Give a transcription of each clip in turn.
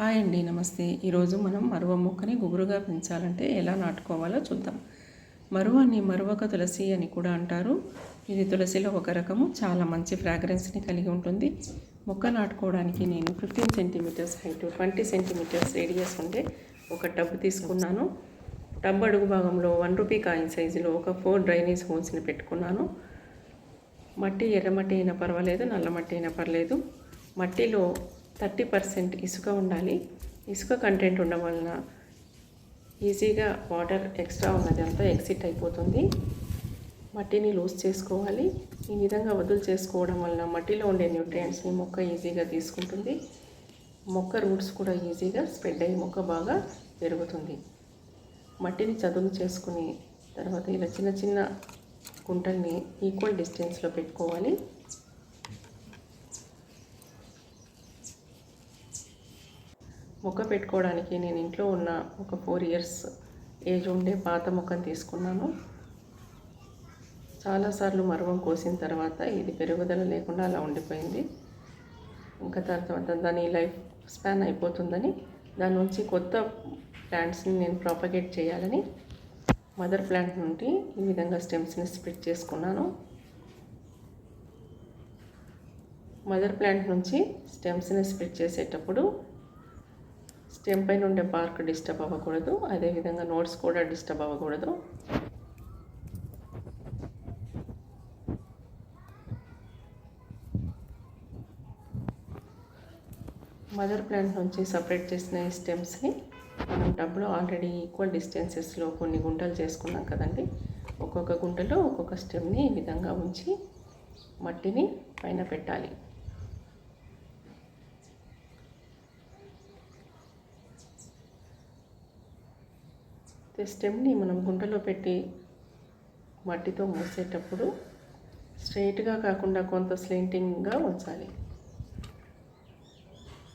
Hi అండి నమస్తే. ఈరోజు మనం మరువ మొక్కని గుబురుగా పెంచాలంటే ఎలా నాటుకోవాలో చూద్దాం. మరువాన్ని మరువక తులసి అని కూడా అంటారు. ఇది తులసిలో ఒక రకము. చాలా మంచి ఫ్రాగ్రెన్స్ని కలిగి ఉంటుంది. మొక్క నాటుకోవడానికి నేను fifteen centimetres height twenty centimetres radius ఉండే ఒక టబ్ తీసుకున్నాను. టబ్ అడుగు భాగంలో వన్ రూపీ కాయిన్ సైజులో ఒక ఫోర్ డ్రైనేజ్ హోల్స్ని పెట్టుకున్నాను. మట్టి ఎర్రమట్టి అయినా పర్వాలేదు నల్ల మట్టి అయినా పర్లేదు. మట్టిలో థర్టీ పర్సెంట్ ఇసుక ఉండాలి. ఇసుక కంటెంట్ ఉండడం వలన ఈజీగా వాటర్ ఎక్స్ట్రా ఉన్నది అంతా ఎక్సిట్ అయిపోతుంది. మట్టిని లూజ్ చేసుకోవాలి. ఈ విధంగా వదులు చేసుకోవడం వలన మట్టిలో ఉండే న్యూట్రియంట్స్ని మొక్క ఈజీగా తీసుకుంటుంది. మొక్క రూట్స్ కూడా ఈజీగా స్ప్రెడ్ అయ్యి మొక్క బాగా పెరుగుతుంది. మట్టిని చదును చేసుకుని తర్వాత ఇలా చిన్న చిన్న గుంటల్ని ఈక్వల్ డిస్టెన్స్లో పెట్టుకోవాలి. మొక్క పెట్టుకోవడానికి నేను ఇంట్లో ఉన్న ఒక ఫోర్ ఇయర్స్ ఏజ్ ఉండే పాత మొక్కను తీసుకున్నాను. చాలాసార్లు మరువం కోసిన తర్వాత ఇది పెరుగుదల లేకుండా అలా ఉండిపోయింది. ఇంకా తర్వాత దాని లైఫ్ స్పాన్ అయిపోతుందని దాని నుంచి కొత్త ప్లాంట్స్ని నేను ప్రాపగేట్ చేయాలని మదర్ ప్లాంట్ నుండి ఈ విధంగా స్టెమ్స్ని స్ప్లిట్ చేసుకున్నాను. మదర్ ప్లాంట్ నుంచి స్టెమ్స్ని స్ప్లిట్ చేసేటప్పుడు స్టెమ్ పైన ఉండే పార్క్ డిస్టర్బ్ అవ్వకూడదు. అదేవిధంగా నోట్స్ కూడా డిస్టర్బ్ అవ్వకూడదు. మదర్ ప్లాంట్ నుంచి సపరేట్ చేసిన ఈ స్టెమ్స్ని మనం టబ్లో ఆల్రెడీ ఈక్వల్ డిస్టెన్సెస్లో కొన్ని గుంటలు చేసుకున్నాం కదండి. ఒక్కొక్క గుంటలో ఒక్కొక్క స్టెమ్ని ఈ విధంగా ఉంచి మట్టిని పైన పెట్టాలి. స్టెమ్ని మనం గుంటలో పెట్టి మట్టితో మూసేటప్పుడు స్ట్రైట్గా కాకుండా కొంత స్లెంటింగ్గా ఉంచాలి.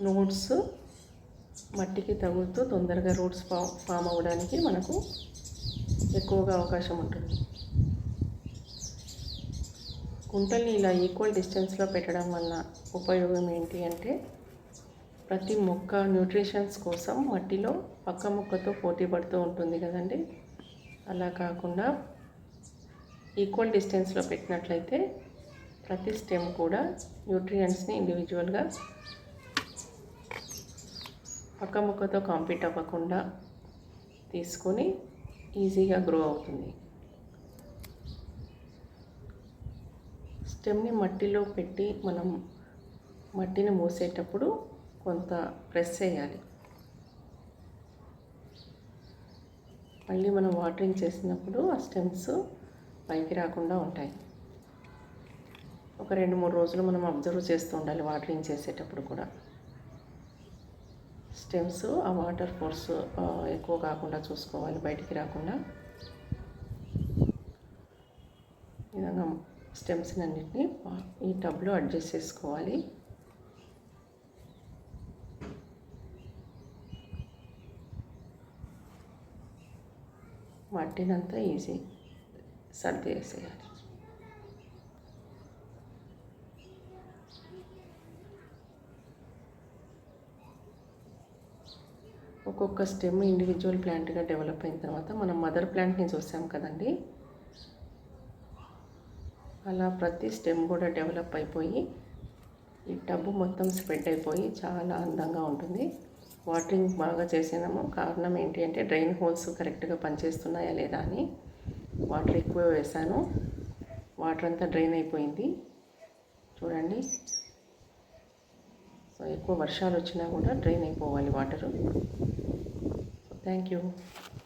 నోట్స్ మట్టికి తగులుతూ తొందరగా రూట్స్ ఫా ఫామ్ అవ్వడానికి మనకు ఎక్కువగా అవకాశం ఉంటుంది. గుంటల్ని ఇలా ఈక్వల్ డిస్టెన్స్లో పెట్టడం వల్ల ఉపయోగం ఏంటి అంటే ప్రతి మొక్క న్యూట్రిషన్స్ కోసం మట్టిలో పక్క మొక్కతో పోటీ పడుతూ ఉంటుంది కదండి. అలా కాకుండా ఈక్వల్ డిస్టెన్స్లో పెట్టినట్లయితే ప్రతి స్టెమ్ కూడా న్యూట్రియంట్స్ని ఇండివిజువల్గా పక్క మొక్కతో కాంపీట్ అవ్వకుండా తీసుకొని ఈజీగా గ్రో అవుతుంది. స్టెమ్ని మట్టిలో పెట్టి మనం మట్టిని మూసేటప్పుడు కొంత ప్రెస్ చేయాలి. మళ్ళీ మనం వాటరింగ్ చేసినప్పుడు ఆ స్టెమ్స్ పైకి రాకుండా ఉంటాయి. ఒక రెండు మూడు రోజులు మనం అబ్జర్వ్ చేస్తూ ఉండాలి వాటరింగ్ చేసేటప్పుడు కూడా. స్టెమ్స్ ఆ వాటర్ ఫోర్స్ ఎక్కువ కాకుండా చూసుకోవాలి బయటికి రాకుండా. విధంగా స్టెమ్స్ అన్నింటినీ ఈ టబ్లో అడ్జస్ట్ చేసుకోవాలి. మట్టినంతా ఈజీ సర్ది వేసేయాలి ఒక్కొక్క స్టెమ్ ఇండివిజువల్ ప్లాంట్గా డెవలప్ అయిన తర్వాత మనం మదర్ ప్లాంట్ని చూసాం కదండి. అలా ప్రతి స్టెమ్ కూడా డెవలప్ అయిపోయి ఈ టబ్బు మొత్తం స్ప్రెడ్ అయిపోయి చాలా అందంగా ఉంటుంది. వాటరింగ్ బాగా చేసినాము కారణం ఏంటి అంటే డ్రైన్ హోల్స్ కరెక్ట్గా పనిచేస్తున్నాయా లేదా అని వాటర్ ఎక్కువ వేసాను. వాటర్ అంతా డ్రైన్ అయిపోయింది. చూడండి. సో ఎక్కువ వర్షాలు వచ్చినా కూడా డ్రైన్ అయిపోవాలి వాటరు. Thank you.